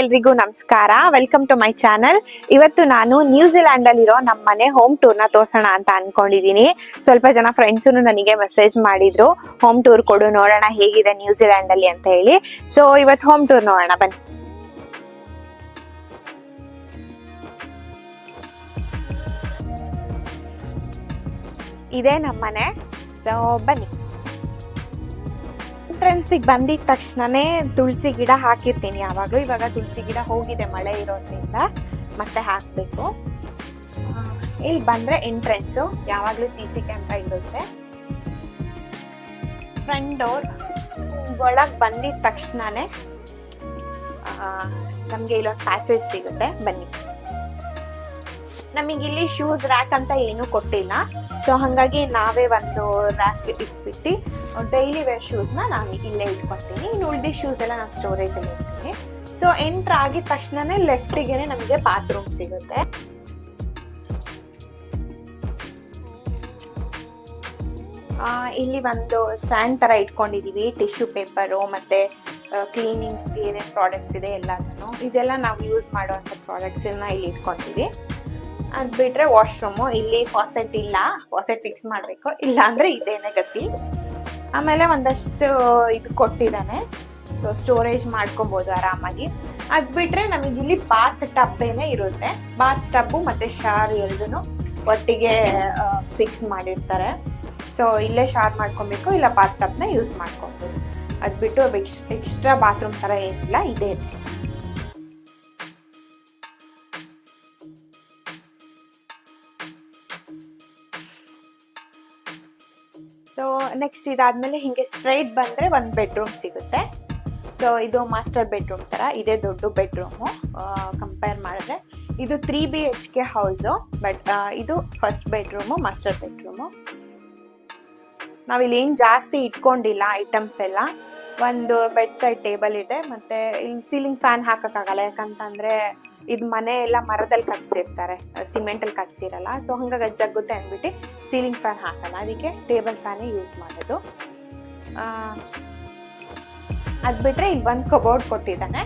ಎಲ್ರಿಗೂ ನಮಸ್ಕಾರ. Welcome to my channel ಇವತ್ತು ನಾನು ನ್ಯೂಜಿಲ್ಯಾಂಡ್ ಅಲ್ಲಿರೋ ನಮ್ಮ ಮನೆ ಹೋಮ್ ಟೂರ್ನ ತೋರ್ಸೋಣ ಅಂತ ಅನ್ಕೊಂಡಿದೀನಿ. ಸ್ವಲ್ಪ ಜನ ಫ್ರೆಂಡ್ಸ್ ನನಗೆ ಮೆಸೇಜ್ ಮಾಡಿದ್ರು. ಹೋಮ್ ಟೂರ್ ಕೊಡು, ನೋಡೋಣ ಹೇಗಿದೆ ನ್ಯೂಜಿಲ್ಯಾಂಡ್ ಅಲ್ಲಿ ಅಂತ ಹೇಳಿ. ಸೊ ಇವತ್ತು ಹೋಮ್ ಟೂರ್ ನೋಡೋಣ, ಬನ್ನಿ. ಇದೇ ನಮ್ಮನೆ. ಸೊ ಬನ್ನಿ. ಎಂಟ್ರೆನ್ಸಿಗೆ ಬಂದಿದ ತಕ್ಷಣನೇ ತುಳಸಿ ಗಿಡ ಹಾಕಿರ್ತೀನಿ ಯಾವಾಗಲೂ. ಇವಾಗ ತುಳಸಿ ಗಿಡ ಹೋಗಿದೆ, ಮಳೆ ಇರೋದ್ರಿಂದ ಮತ್ತೆ ಹಾಕಬೇಕು. ಇಲ್ಲಿ ಬಂದರೆ ಎಂಟ್ರೆನ್ಸು. ಯಾವಾಗಲೂ ಸಿ ಸಿ ಕ್ಯಾಮ್ರಾ ಇರುತ್ತೆ. ಫ್ರಂಟ್ ಡೋರ್ ಒಳಗೆ ಬಂದಿದ ತಕ್ಷಣನೇ ನಮಗೆ ಇಲ್ಲೊಂದು ಪ್ಯಾಸೇಜ್ ಸಿಗುತ್ತೆ. ಬನ್ನಿ. ನಮಗೆ ಇಲ್ಲಿ ಶೂಸ್ ರ್ಯಾಕ್ ಅಂತ ಏನೂ ಕೊಟ್ಟಿಲ್ಲ. ಸೊ ಹಾಗಾಗಿ ನಾವೇ ಒಂದು ರ್ಯಾಕ್ ಇಟ್ಬಿಟ್ಟು ಡೈಲಿ ವೇರ್ ಶೂಸ್ನ ನಾನು ಇಲ್ಲೇ ಇಟ್ಕೊತೀನಿ ಇನ್ನು ಉಳಿದ ಶೂಸ್ ಎಲ್ಲ ನಾನು ಸ್ಟೋರೇಜಲ್ಲಿ ಇಡ್ತೀನಿ. ಸೊ ಎಂಟ್ರ್ ಆಗಿದ ತಕ್ಷಣನೇ ಲೆಫ್ಟಿಗೆ ನಮಗೆ ಬಾತ್ರೂಮ್ ಸಿಗುತ್ತೆ. ಇಲ್ಲಿ ಒಂದು ಸ್ಟ್ಯಾಂಡ್ ಥರ ಇಟ್ಕೊಂಡಿದೀವಿ. ಟಿಶ್ಯೂ ಪೇಪರು ಮತ್ತೆ ಕ್ಲೀನಿಂಗ್ ಏನೇನು ಪ್ರಾಡಕ್ಟ್ಸ್ ಇದೆ ಎಲ್ಲದನ್ನು. ಇದೆಲ್ಲ ನಾವು ಯೂಸ್ ಮಾಡುವಂಥ ಪ್ರಾಡಕ್ಟ್ಸ್ ಇಲ್ಲಿ ಇಟ್ಕೊಂತೀವಿ ಅದ್ ಬಿಟ್ರೆ ವಾಶ್ರೂಮು ಇಲ್ಲಿ ಫಾಸೆಟ್ ಇಲ್ಲ. ಫಾಸೆಟ್ ಫಿಕ್ಸ್ ಮಾಡಬೇಕು. ಇಲ್ಲ ಅಂದ್ರೆ ಇದೇನೆ ಗತಿ. ಆಮೇಲೆ ಒಂದಷ್ಟು ಇದು ಕೊಟ್ಟಿದ್ದಾನೆ. ಸೊ ಸ್ಟೋರೇಜ್ ಮಾಡ್ಕೊಬೋದು ಆರಾಮಾಗಿ. ಅದ್ ಬಿಟ್ರೆ ನಮಗೆ ಇಲ್ಲಿ ಬಾತ್ ಟಬ್ಬೇನೆ ಇರುತ್ತೆ. ಬಾತ್ ಟಬ್ಬು ಮತ್ತೆ ಶಾರ್ ಎರಡೂ ಒಟ್ಟಿಗೆ ಫಿಕ್ಸ್ ಮಾಡಿರ್ತಾರೆ. ಸೊ ಇಲ್ಲೇ ಶಾರ್ ಮಾಡ್ಕೊಬೇಕು. ಇಲ್ಲ ಬಾತ್ ಟಬ್ನ ಯೂಸ್ ಮಾಡ್ಕೊಬೋದು. ಅದ್ ಬಿಟ್ಟು ಎಕ್ಸ್ಟ್ರಾ ಬಾತ್ರೂಮ್ ಥರ ಏನಿಲ್ಲ. ಇದೇ ಸೊ ನೆಕ್ಸ್ಟ್ ಇದಾದ್ಮೇಲೆ ಹಿಂಗೆ ಸ್ಟ್ರೈಟ್ ಬಂದ್ರೆ ಒಂದು ಬೆಡ್ರೂಮ್ ಸಿಗುತ್ತೆ. ಸೊ ಇದು ಮಾಸ್ಟರ್ ಬೆಡ್ರೂಮ್ ತರ, ಇದೇ ದೊಡ್ಡ ಬೆಡ್ರೂಮು ಕಂಪೇರ್ ಮಾಡಿದ್ರೆ ಇದು three B H K house but ಇದು ಫಸ್ಟ್ ಬೆಡ್ರೂಮು ಮಾಸ್ಟರ್ ಬೆಡ್ರೂಮು ನಾವಿಲ್ಲಿ ಏನು ಜಾಸ್ತಿ ಇಟ್ಕೊಂಡಿಲ್ಲ ಐಟಮ್ಸ್ ಎಲ್ಲ. ಒಂದು ಬೆಡ್ ಸೈಡ್ ಟೇಬಲ್ ಇದೆ, ಮತ್ತೆ ಇಲ್ಲಿ ಸೀಲಿಂಗ್ ಫ್ಯಾನ್ ಹಾಕಕ್ಕಾಗಲ್ಲ. ಯಾಕಂತಂದ್ರೆ ಇದು ಮನೆ ಎಲ್ಲ ಮರದಲ್ಲಿ ಕಟ್ಸಿರ್ತಾರೆ ಸಿಮೆಂಟಲ್ಲಿ ಕಟ್ಸಿರಲ್ಲ. ಸೊ ಹಂಗಾಗಿ ಜಗ್ಗುತ್ತೆ ಅಂದ್ಬಿಟ್ಟು ಸೀಲಿಂಗ್ ಫ್ಯಾನ್ ಹಾಕಲ್ಲ. ಅದಕ್ಕೆ ಟೇಬಲ್ ಫ್ಯಾನೇ ಯೂಸ್ ಮಾಡೋದು. ಅದು ಬಿಟ್ರೆ ಇಲ್ಲಿ ಒಂದು ಕಬೋರ್ಡ್ ಕೊಟ್ಟಿದ್ದಾನೆ.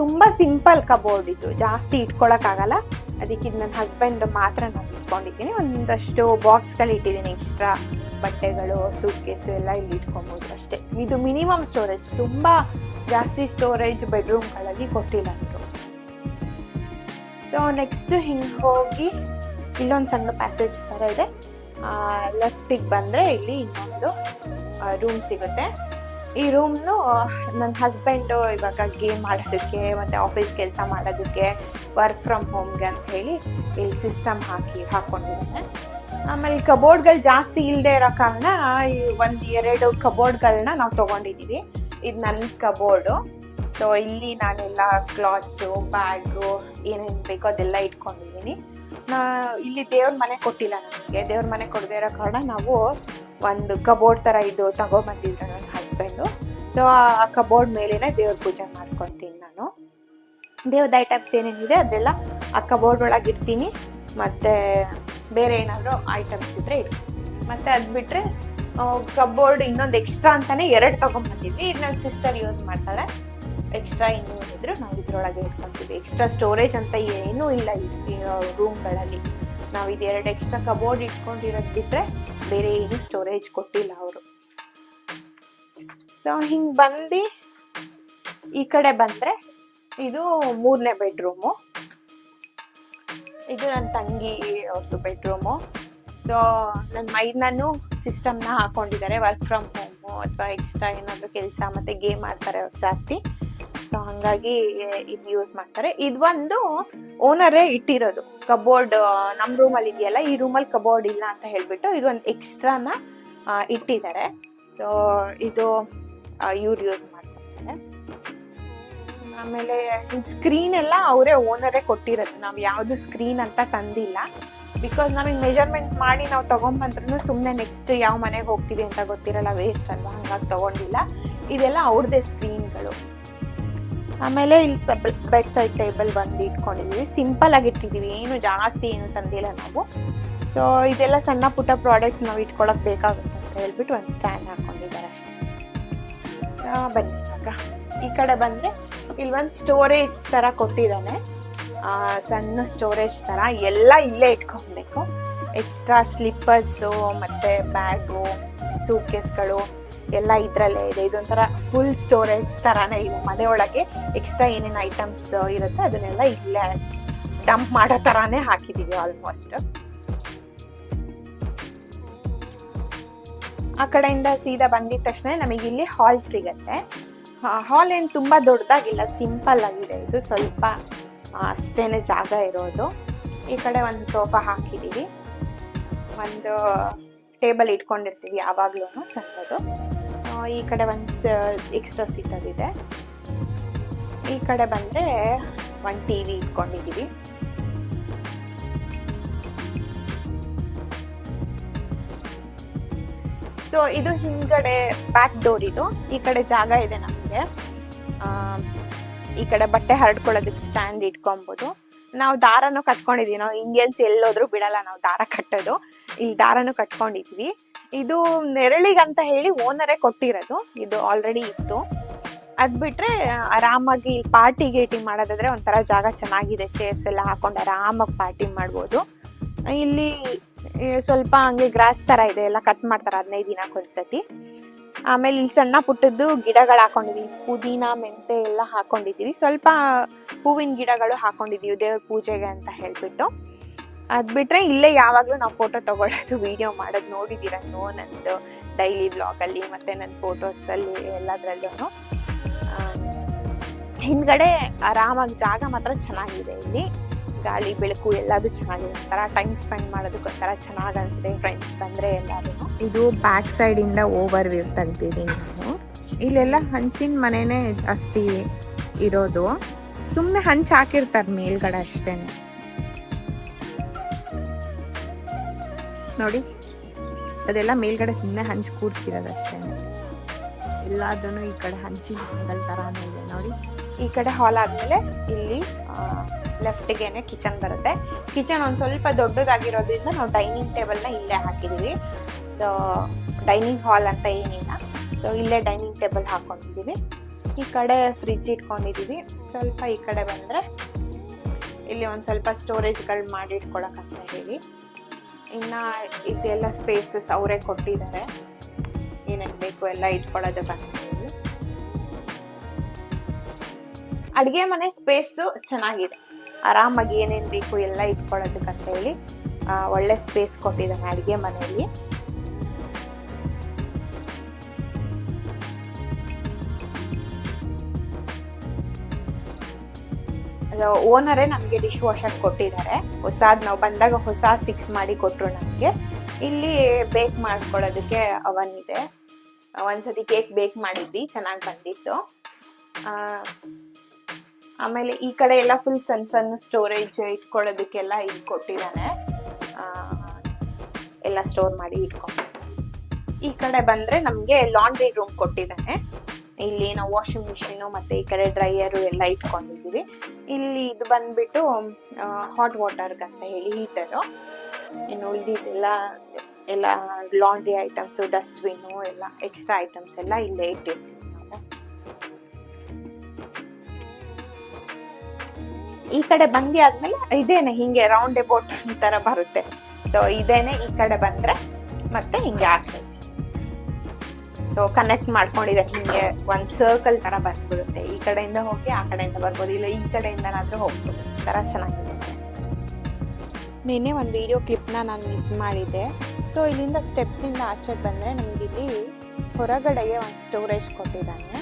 ತುಂಬಾ ಸಿಂಪಲ್ ಕಬೋರ್ಡ್ ಇದು. ಜಾಸ್ತಿ ಇಟ್ಕೊಳಕ್ಕಾಗಲ್ಲ. ಅದಕ್ಕೆ ನನ್ನ ಹಸ್ಬೆಂಡ್ ಮಾತ್ರ ನಾನು ಇಟ್ಕೊಂಡಿದ್ದೀನಿ. ಒಂದಷ್ಟು ಬಾಕ್ಸ್ಗಳು ಇಟ್ಟಿದ್ದೀನಿ ಎಕ್ಸ್ಟ್ರಾ ಬಟ್ಟೆಗಳು ಸೂಟ್ ಕೇಸು ಎಲ್ಲ ಇಲ್ಲಿ ಇಟ್ಕೊಬೋದು ಅಷ್ಟೇ. ಇದು ಮಿನಿಮಮ್ ಸ್ಟೋರೇಜ್ ತುಂಬ ಜಾಸ್ತಿ ಸ್ಟೋರೇಜ್ ಬೆಡ್ರೂಮ್ಗಳಲ್ಲಿ ಕೊಟ್ಟಿಲ್ಲ ಅಂದರು. ಸೊ ನೆಕ್ಸ್ಟ್ ಹಿಂಗೆ ಹೋಗಿ ಇಲ್ಲೊಂದು ಸಣ್ಣ ಪ್ಯಾಸೇಜ್ ಥರ ಇದೆ. ಲೆಫ್ಟಿಗೆ ಬಂದರೆ ಇಲ್ಲಿ ಇನ್ನೊಂದು ರೂಮ್ ಸಿಗುತ್ತೆ. ಈ ರೂಮ್ನು ನನ್ನ ಹಸ್ಬೆಂಡು ಇವಾಗ ಗೇಮ್ ಆಡೋದಕ್ಕೆ, ಮತ್ತು ಆಫೀಸ್ ಕೆಲಸ ಮಾಡೋದಕ್ಕೆ ವರ್ಕ್ ಫ್ರಮ್ ಹೋಮ್ಗೆ ಅಂತ ಹೇಳಿ ಇಲ್ಲಿ ಸಿಸ್ಟಮ್ ಹಾಕಿ ಹಾಕ್ಕೊಂಡಿದ್ದಾನೆ ಆಮೇಲೆ ಕಬೋರ್ಡ್ಗಳು ಜಾಸ್ತಿ ಇಲ್ಲದೆ ಇರೋ ಕಾರಣ, ಈ ಒಂದು ಎರಡು ಕಬೋರ್ಡ್ಗಳನ್ನ ನಾವು ತೊಗೊಂಡಿದ್ದೀವಿ ಇದು ನನ್ನ ಕಬೋರ್ಡು ಸೊ ಇಲ್ಲಿ ನಾನೆಲ್ಲ ಕ್ಲಾತ್ಸು ಬ್ಯಾಗು ಏನೇನು ಬೇಕೋ ಅದೆಲ್ಲ ಇಟ್ಕೊಂಡಿದ್ದೀನಿ. ನಾ, ಇಲ್ಲಿ ದೇವ್ರ ಮನೆ ಕೊಟ್ಟಿಲ್ಲ ನಮಗೆ. ದೇವ್ರ ಮನೆ ಕೊಡದೇ ಇರೋ ಕಾರಣ ನಾವು ಒಂದು ಕಬೋರ್ಡ್ ಥರ ಇದು ತಗೊಬಂದಿದ್ರು ನನ್ನ ಹಸ್ಬೆಂಡು ಸೊ ಆ ಕಬೋರ್ಡ್ ಮೇಲೇನೆ ದೇವ್ರ ಪೂಜೆ ಮಾಡ್ಕೊತೀನಿ ನಾನು. ದೇವ್ರದ ಐಟಮ್ಸ್ ಏನೇನಿದೆ ಅದೆಲ್ಲ ಆ ಕಬೋರ್ಡ್ ಒಳಗೆ ಇಡ್ತೀನಿ. ಮತ್ತೆ ಬೇರೆ ಏನಾದರೂ ಐಟಮ್ಸ್ ಇದ್ರೆ ಇಡ್ತೀನಿ ಮತ್ತು ಅದು ಬಿಟ್ಟರೆ ಕಬೋರ್ಡ್ ಇನ್ನೊಂದು ಎಕ್ಸ್ಟ್ರಾ ಅಂತಾನೆ ಎರಡು ತೊಗೊಂಡ್ಬಂದಿದ್ವಿ ಇದು ನನ್ನ ಸಿಸ್ಟರ್ ಯೂಸ್ ಮಾಡ್ತಾಳೆ. ಎಕ್ಸ್ಟ್ರಾ ಇನ್ನೂ ಇದ್ರು ನಾವು ಇದ್ರೊಳಗೆ ಇಟ್ಕೊಂತೀವಿ. ಎಕ್ಸ್ಟ್ರಾ ಸ್ಟೋರೇಜ್ ಅಂತ ಏನೂ ಇಲ್ಲ ರೂಮ್ಗಳಲ್ಲಿ ನಾವು ಇದೆರಡು ಎಕ್ಸ್ಟ್ರಾ ಕಬೋರ್ಡ್ ಇಟ್ಕೊಂಡಿರೋದು ಬಿಟ್ಟರೆ ಬೇರೆ ಏನು ಸ್ಟೋರೇಜ್ ಕೊಟ್ಟಿಲ್ಲ ಅವರು. ಸೊ ಹಿಂಗೆ ಬಂದು ಈ ಕಡೆ ಬಂದರೆ ಇದು ಮೂರನೇ ಬೆಡ್ರೂಮು ಇದು ನನ್ನ ತಂಗಿ ಅವ್ರದ್ದು ಬೆಡ್ರೂಮು ಸೊ ನನ್ನ ಮೈದನೂ ಸಿಸ್ಟಮ್ನ ಹಾಕೊಂಡಿದ್ದಾರೆ ವರ್ಕ್ ಫ್ರಮ್ ಹೋಮು ಅಥವಾ ಎಕ್ಸ್ಟ್ರಾ ಏನಾದರೂ ಕೆಲಸ ಮತ್ತು ಗೇಮ್ ಆಡ್ತಾರೆ ಅವ್ರು ಜಾಸ್ತಿ. ಸೊ ಹಾಗಾಗಿ ಇದು ಯೂಸ್ ಮಾಡ್ತಾರೆ. ಇದು ಒಂದು ಓನರೇ ಇಟ್ಟಿರೋದು ಕಬೋರ್ಡ್ ನಮ್ಮ ರೂಮಲ್ಲಿ ಇದೆಯಲ್ಲ, ಈ ರೂಮಲ್ಲಿ ಕಬೋರ್ಡ್ ಇಲ್ಲ ಅಂತ ಹೇಳ್ಬಿಟ್ಟು ಇದೊಂದು ಎಕ್ಸ್ಟ್ರಾನ ಇಟ್ಟಿದ್ದಾರೆ. ಸೊ ಇದು ಇವ್ರು ಯೂಸ್ ಮಾಡ್ತಾರೆ ಆಮೇಲೆ ಸ್ಕ್ರೀನ್ ಎಲ್ಲ ಅವರೇ ಓನರೇ ಕೊಟ್ಟಿರೋದು. ನಾವು ಯಾವುದು ಸ್ಕ್ರೀನ್ ಅಂತ ತಂದಿಲ್ಲ. ಬಿಕಾಸ್ ನಮಗೆ ಮೆಜರ್ಮೆಂಟ್ ಮಾಡಿ ನಾವು ತೊಗೊಂಬಂದ್ರೂ ಸುಮ್ಮನೆ ನೆಕ್ಸ್ಟ್ ಯಾವ ಮನೆಗೆ ಹೋಗ್ತೀವಿ ಅಂತ ಗೊತ್ತಿರಲ್ಲ ವೇಸ್ಟ್ ಅಲ್ವಾ? ಹಂಗಾಗಿ ತೊಗೊಂಡಿಲ್ಲ. ಇದೆಲ್ಲ ಅವ್ರದ್ದೇ ಸ್ಕ್ರೀನ್ಗಳು ಆಮೇಲೆ ಇಲ್ಲಿ ಸಬ್ ಬೆಡ್ ಸೈಡ್ ಟೇಬಲ್ ಬಂದು ಇಟ್ಕೊಂಡಿದ್ದೀವಿ ಸಿಂಪಲ್ ಆಗಿ ಇಟ್ಟಿದ್ದೀವಿ ಏನು ಜಾಸ್ತಿ ಏನು ತಂದಿಲ್ಲ ನಾವು. ಸೊ ಇದೆಲ್ಲ ಸಣ್ಣ ಪುಟ್ಟ ಪ್ರಾಡಕ್ಟ್ಸ್ ನಾವು ಇಟ್ಕೊಳಕ್ ಬೇಕಾಗುತ್ತೆ ಅಂತ ಹೇಳ್ಬಿಟ್ಟು ಒಂದು ಸ್ಟ್ಯಾಂಡ್ ಹಾಕೊಂಡಿದ್ದಾರೆ ಅಷ್ಟೇ. ಬನ್ನಿ ಆಗ ಈ ಕಡೆ ಬಂದರೆ ಇಲ್ಲಿ ಒಂದು ಸ್ಟೋರೇಜ್ ಥರ ಕೊಟ್ಟಿದ್ದಾನೆ. ಸಣ್ಣ ಸ್ಟೋರೇಜ್ ಥರ ಎಲ್ಲ ಇಲ್ಲೇ ಇಟ್ಕೊಬೇಕು. ಎಕ್ಸ್ಟ್ರಾ ಸ್ಲಿಪ್ಪರ್ಸು ಮತ್ತು ಬ್ಯಾಗು ಸೂಟ್ಕೇಸ್ಗಳು ಎಲ್ಲ ಇದ್ರಲ್ಲೇ ಇದೆ. ಇದೊಂಥರ ಫುಲ್ ಸ್ಟೋರೇಜ್ ತರಾನೇ ಇದೆ. ಮನೆ ಎಕ್ಸ್ಟ್ರಾ ಏನೇನು ಐಟಮ್ಸ್ ಇರುತ್ತೆ ಅದನ್ನೆಲ್ಲ ಇಲ್ಲೇ ಡಂಪ್ ಮಾಡೋ ತರಾನೇ ಹಾಕಿದ್ದೀವಿ ಆಲ್ಮೋಸ್ಟ್ ಆ ಕಡೆಯಿಂದ ಸೀದಾ ಬಂದಿದ ತಕ್ಷಣ ನಮಗೆ ಇಲ್ಲಿ ಹಾಲ್ ಸಿಗತ್ತೆ. ಹಾಲ್ ಏನು ತುಂಬ ದೊಡ್ಡದಾಗಿಲ್ಲ ಸಿಂಪಲ್ ಆಗಿದೆ. ಇದು ಸ್ವಲ್ಪ ಅಷ್ಟೇನೇ ಜಾಗ ಇರೋದು. ಈ ಕಡೆ ಒಂದು ಸೋಫಾ ಹಾಕಿದ್ದೀವಿ ಒಂದು ಟೇಬಲ್ ಇಟ್ಕೊಂಡಿರ್ತೀವಿ ಯಾವಾಗ್ಲೂ ಸಣ್ಣದು. ಈ ಕಡೆ ಒಂದು ಎಕ್ಸ್ಟ್ರಾ ಸೀಟ್ ಇದೆ. ಈ ಕಡೆ ಬಂದರೆ ಒಂದು ಟಿ ವಿ ಇಟ್ಕೊಂಡಿದ್ದೀವಿ ಸೊ ಇದು ಹಿಂದ್ಗಡೆ ಬ್ಯಾಕ್ ಡೋರ್ ಇದು. ಈ ಕಡೆ ಜಾಗ ಇದೆ ನಮಗೆ. ಈ ಕಡೆ ಬಟ್ಟೆ ಹರಡ್ಕೊಳ್ಳೋದಕ್ಕೆ ಸ್ಟ್ಯಾಂಡ್ ಇಟ್ಕೊಬೋದು. ನಾವು ದಾರನೂ ಕಟ್ಕೊಂಡಿದ್ದೀವಿ ನಾವು ಇಂಡಿಯನ್ಸ್ ಎಲ್ಲೋದ್ರೂ ಬಿಡಲ್ಲ. ನಾವು ದಾರ ಕಟ್ಟೋದು. ಇಲ್ಲಿ ದಾರನೂ ಕಟ್ಕೊಂಡಿದ್ವಿ. ಇದು ನೆರಳಿಗಂತ ಹೇಳಿ ಓನರೇ ಕೊಟ್ಟಿರೋದು. ಇದು ಆಲ್ರೆಡಿ ಇತ್ತು. ಅದ್ ಬಿಟ್ರೆ ಆರಾಮಾಗಿ ಪಾರ್ಟಿ ಗೇಟಿಂಗ್ ಮಾಡೋದಾದ್ರೆ ಒಂಥರ ಜಾಗ ಚೆನ್ನಾಗಿದೆ. ಚೇರ್ಸ್ ಎಲ್ಲ ಹಾಕೊಂಡು ಆರಾಮಾಗಿ ಪಾರ್ಟಿ ಮಾಡ್ಬೋದು. ಇಲ್ಲಿ ಸ್ವಲ್ಪ ಹಂಗೆ ಗ್ರಾಸ್ ತರ ಇದೆ. ಎಲ್ಲ ಕಟ್ ಮಾಡ್ತಾರೆ ಹದಿನೈದು ದಿನಕ್ಕೊಂದ್ಸತಿ ಆಮೇಲೆ ಇಲ್ಲಿ ಸಣ್ಣ ಪುಟ್ಟದ್ದು ಗಿಡಗಳು ಹಾಕೊಂಡಿದ್ದೀವಿ ಪುದೀನ, ಮೆಂತೆ ಎಲ್ಲ ಹಾಕೊಂಡಿದ್ದೀವಿ ಸ್ವಲ್ಪ ಹೂವಿನ ಗಿಡಗಳು ಹಾಕೊಂಡಿದ್ದೀವಿ ದೇವ್ರ ಪೂಜೆಗೆ ಅಂತ ಹೇಳ್ಬಿಟ್ಟು. ಅದ್ ಬಿಟ್ರೆ ಇಲ್ಲೇ ಯಾವಾಗಲೂ ನಾವು ಫೋಟೋ ತಗೊಳ್ಳೋದು ವಿಡಿಯೋ ಮಾಡೋದು ನೋಡಿದೀರ ನೋ ನಂದು ಡೈಲಿ ಬ್ಲಾಗಲ್ಲಿ ಮತ್ತೆ ನನ್ನ ಫೋಟೋಸಲ್ಲಿ ಎಲ್ಲದರಲ್ಲೂ ಹಿಂದ್ಗಡೆ ಆರಾಮಾಗಿ ಜಾಗ ಮಾತ್ರ ಚೆನ್ನಾಗಿದೆ ಇಲ್ಲಿ. ಗಾಳಿ, ಬೆಳಕು ಎಲ್ಲದೂ ಚೆನ್ನಾಗಿದೆ. ಒಂಥರ ಟೈಮ್ ಸ್ಪೆಂಡ್ ಮಾಡೋದಕ್ಕೆ ಒಂಥರ ಚೆನ್ನಾಗಿ ಅನಿಸುತ್ತೆ ಫ್ರೆಂಡ್ಸ್ ಬಂದರೆ ಎಲ್ಲರೂ ಇದು ಬ್ಯಾಕ್ ಸೈಡ್ ಇಂದ ಓವರ್ ವ್ಯೂ ತೆಗ್ದಿದ್ದೀನಿ ನಾನು. ಇಲ್ಲೆಲ್ಲ ಹಂಚಿನ ಮನೆನೇ ಜಾಸ್ತಿ ಇರೋದು. ಸುಮ್ಮನೆ ಹಂಚ್ ಹಾಕಿರ್ತಾರೆ ಮೇಲ್ಗಡೆ ಅಷ್ಟೇನೆ. ನೋಡಿ. ಅದೆಲ್ಲ ಮೇಲ್ಗಡೆ ಸುಮ್ಮನೆ ಹಂಚಿ ಕೂರ್ಸಿರೋದು ಅಷ್ಟೇನೆ ಎಲ್ಲದನ್ನು ಈ ಕಡೆ ಹಂಚಿ ಮನೆಗಳ ಇದೆ ನೋಡಿ. ಈ ಕಡೆ ಹಾಲ್ ಆದ್ಮೇಲೆ ಇಲ್ಲಿ ಲೆಫ್ಟ್ಗೆನೆ ಕಿಚನ್ ಬರುತ್ತೆ. ಕಿಚನ್ ಒಂದು ಸ್ವಲ್ಪ ದೊಡ್ಡದಾಗಿರೋದ್ರಿಂದ ನಾವು ಡೈನಿಂಗ್ ಟೇಬಲ್ನ ಇಲ್ಲೇ ಹಾಕಿದ್ದೀವಿ. ಸೊ ಡೈನಿಂಗ್ ಹಾಲ್ ಅಂತ ಏನಿಲ್ಲ. ಸೊ ಇಲ್ಲೇ ಡೈನಿಂಗ್ ಟೇಬಲ್ ಹಾಕೊಂಡಿದ್ದೀವಿ. ಈ ಕಡೆ ಫ್ರಿಜ್ ಇಟ್ಕೊಂಡಿದ್ದೀವಿ. ಸ್ವಲ್ಪ ಈ ಕಡೆ ಬಂದರೆ ಇಲ್ಲಿ ಒಂದು ಸ್ವಲ್ಪ ಸ್ಟೋರೇಜ್ಗಳು ಮಾಡಿ ಇಟ್ಕೊಳಕ್ಕಂತ ಹೇಳಿ ಇನ್ನು ಇದೆಲ್ಲ ಸ್ಪೇಸಸ್ ಅವರೇ ಕೊಟ್ಟಿದ್ದಾರೆ. ಏನೇನು ಬೇಕು ಎಲ್ಲ ಇಟ್ಕೊಳ್ಳೋದಕ್ಕಂತ ಹೇಳಿ ಅಡುಗೆ ಮನೆ ಸ್ಪೇಸು ಚೆನ್ನಾಗಿದೆ. ಆರಾಮಾಗಿ ಏನೇನು ಬೇಕು ಎಲ್ಲ ಇಟ್ಕೊಳ್ಳೋದಕ್ಕಂತ ಹೇಳಿ ಒಳ್ಳೆ ಸ್ಪೇಸ್ ಕೊಟ್ಟಿದ್ದಾನೆ ಅಡುಗೆ ಮನೆಯಲ್ಲಿ. ಓನರೇ ನಮಗೆ ಡಿಶ್ ವಾಷರ್ ಕೊಟ್ಟಿದ್ದಾರೆ. ಹೊಸಾದ್ ನಾವು ಬಂದಾಗ ಹೊಸ ಫಿಕ್ಸ್ ಮಾಡಿ ಕೊಟ್ಟರು ನಮಗೆ. ಇಲ್ಲಿ ಬೇಕ್ ಮಾಡ್ಕೊಳ್ಳೋದಕ್ಕೆ ಅವನ್ ಇದೆ. ಒಂದ್ಸತಿ ಕೇಕ್ ಬೇಕ್ ಮಾಡಿದ್ವಿ, ಚೆನ್ನಾಗಿ ಬಂದಿತ್ತು. ಆಮೇಲೆ ಈ ಕಡೆ ಎಲ್ಲ ಫುಲ್ ಸಣ್ಣ ಸಣ್ಣ ಸ್ಟೋರೇಜ್ ಇಟ್ಕೊಳ್ಳೋದಕ್ಕೆಲ್ಲ ಇದು ಕೊಟ್ಟಿದ್ದಾನೆ. ಎಲ್ಲ ಸ್ಟೋರ್ ಮಾಡಿ ಇಟ್ಕೊಂಡು ಈ ಕಡೆ ಬಂದ್ರೆ ನಮಗೆ ಲಾಂಡ್ರಿ ರೂಮ್ ಕೊಟ್ಟಿದ್ದಾನೆ. ಇಲ್ಲಿ ನಾವು ವಾಷಿಂಗ್ ಮಿಷಿನು ಮತ್ತೆ ಈ ಕಡೆ ಡ್ರೈಯರು ಎಲ್ಲ ಇಟ್ಕೊಂಡಿದ್ದೀವಿ. ಇಲ್ಲಿ ಇದು ಬಂದ್ಬಿಟ್ಟು ಹಾಟ್ ವಾಟರ್ಗಂತ ಹೇಳಿ ಹೀಟರು ಇನ್ನು ಉಳಿದಿದ್ದೆಲ್ಲ, ಎಲ್ಲ ಲಾಂಡ್ರಿ ಐಟಮ್ಸು ಡಸ್ಟ್ಬಿನ್ನು ಎಲ್ಲ ಎಕ್ಸ್ಟ್ರಾ ಐಟಮ್ಸ್ ಎಲ್ಲ ಇಲ್ಲೇ ಇಟ್ಟಿರ್ತೀವಿ ಈ ಕಡೆ ಬಂದಿ ಆದ್ಮೇಲೆ ಇದೇನೆ, ಹಿಂಗೆ ರೌಂಡ್ ಅಬೌಟ್ ತರ ಬರುತ್ತೆ. ಸೊ ಇದೇನೆ ಈ ಕಡೆ ಬಂದ್ರೆ ಮತ್ತೆ ಹಿಂಗೆ ಆಗ್ತದೆ. ಸೊ ಕನೆಕ್ಟ್ ಮಾಡ್ಕೊಂಡಿದೆ. ನಿಮಗೆ ಒಂದು ಸರ್ಕಲ್ ಥರ ಬಂದ್ಬಿಡುತ್ತೆ ಈ ಕಡೆಯಿಂದ ಹೋಗಿ ಆ ಕಡೆಯಿಂದ ಬರ್ಬೋದು. ಇಲ್ಲ, ಈ ಕಡೆಯಿಂದನಾದರೂ ಹೋಗ್ಬೋದು. ಥರ ಚೆನ್ನಾಗಿರುತ್ತೆ. ನಿನ್ನೆ ಒಂದು ವಿಡಿಯೋ ಕ್ಲಿಪ್ನ ನಾನು ಮಿಸ್ ಮಾಡಿದ್ದೆ. ಸೊ ಇಲ್ಲಿಂದ ಸ್ಟೆಪ್ಸಿಂದ ಆಚೆಗೆ ಬಂದರೆ ನಮಗೆ ಇಲ್ಲಿ ಹೊರಗಡೆಗೆ ಒಂದು ಸ್ಟೋರೇಜ್ ಕೊಟ್ಟಿದ್ದಾನೆ.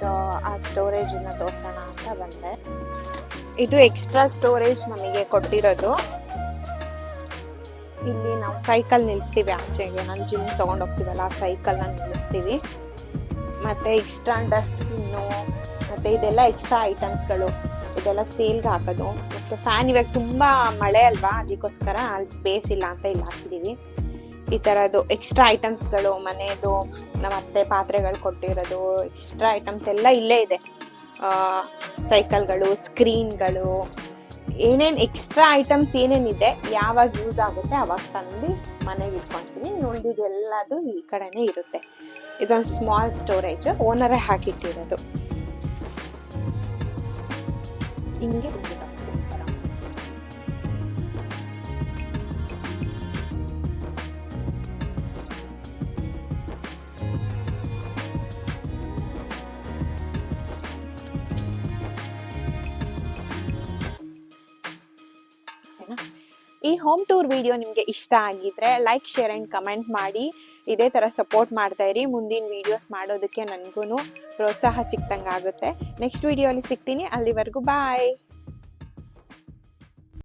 ಸೊ ಆ ಸ್ಟೋರೇಜನ್ನು ತೋರಿಸೋಣ ಅಂತ ಬಂದೆ. ಇದು ಎಕ್ಸ್ಟ್ರಾ ಸ್ಟೋರೇಜ್ ನಮಗೆ ಕೊಟ್ಟಿರೋದು. ಇಲ್ಲಿ ನಾವು ಸೈಕಲ್ ನಿಲ್ಲಿಸ್ತೀವಿ ಆಚೆಗೆ. ನಾನು ಜಿಮ್ ತೊಗೊಂಡು ಹೋಗ್ತೀವಲ್ಲ ಆ ಸೈಕಲ್ನ ನಿಲ್ಲಿಸ್ತೀವಿ. ಮತ್ತು ಎಕ್ಸ್ಟ್ರಾ ಡಸ್ಟ್ಬಿನ್ನು ಮತ್ತು ಇದೆಲ್ಲ ಎಕ್ಸ್ಟ್ರಾ ಐಟಮ್ಸ್ಗಳು ಇದೆಲ್ಲ ಸೇಲ್ಗೆ ಹಾಕೋದು. ಮತ್ತು ಫ್ಯಾನ್ ಇವಾಗ ತುಂಬ ಮಳೆ ಅಲ್ವಾ, ಅದಕ್ಕೋಸ್ಕರ ಅಲ್ಲಿ ಸ್ಪೇಸ್ ಇಲ್ಲ ಅಂತ ಇಲ್ಲಿ ಹಾಕಿದ್ದೀವಿ ಈ ಥರದ್ದು ಎಕ್ಸ್ಟ್ರಾ ಐಟಮ್ಸ್ಗಳು ಮನೆಯದು ನಮ್ಮ ಅತ್ತೆ ಪಾತ್ರೆಗಳು ಕೊಟ್ಟಿರೋದು ಎಕ್ಸ್ಟ್ರಾ ಐಟಮ್ಸ್ ಎಲ್ಲ ಇಲ್ಲೇ ಇದೆ. ಸೈಕಲ್ಗಳು ಸ್ಕ್ರೀನ್ಗಳು ಏನೇನು ಎಕ್ಸ್ಟ್ರಾ ಐಟಮ್ಸ್ ಏನೇನಿದೆ ಯಾವಾಗ ಯೂಸ್ ಆಗುತ್ತೆ ಅವಾಗ ತಂದು ಮನೆಗೆ ಇಟ್ಕೊಳ್ತೀನಿ ನೋಡಿದೆಲ್ಲದು ಈ ಕಡೆನೇ ಇರುತ್ತೆ. ಇದೊಂದು ಸ್ಮಾಲ್ ಸ್ಟೋರೇಜ್ ಓನರೇ ಹಾಕಿಟ್ಟಿರೋದು. ಹಿಂಗೆ ಈ ಹೋಮ್ ಟೂರ್ ವಿಡಿಯೋ ನಿಮಗೆ ಇಷ್ಟ ಆಗಿದ್ರೆ ಲೈಕ್ ಶೇರ್ ಆ್ಯಂಡ್ ಕಮೆಂಟ್ ಮಾಡಿ. ಇದೇ ಥರ ಸಪೋರ್ಟ್ ಮಾಡ್ತಾ ಇರಿ. ಮುಂದಿನ ವೀಡಿಯೋಸ್ ಮಾಡೋದಕ್ಕೆ ನನಗೂ ಪ್ರೋತ್ಸಾಹ ಸಿಕ್ತಂಗೆ ಆಗುತ್ತೆ ನೆಕ್ಸ್ಟ್ ವಿಡಿಯೋಲಿ ಸಿಗ್ತೀನಿ. ಅಲ್ಲಿವರೆಗೂ ಬಾಯ್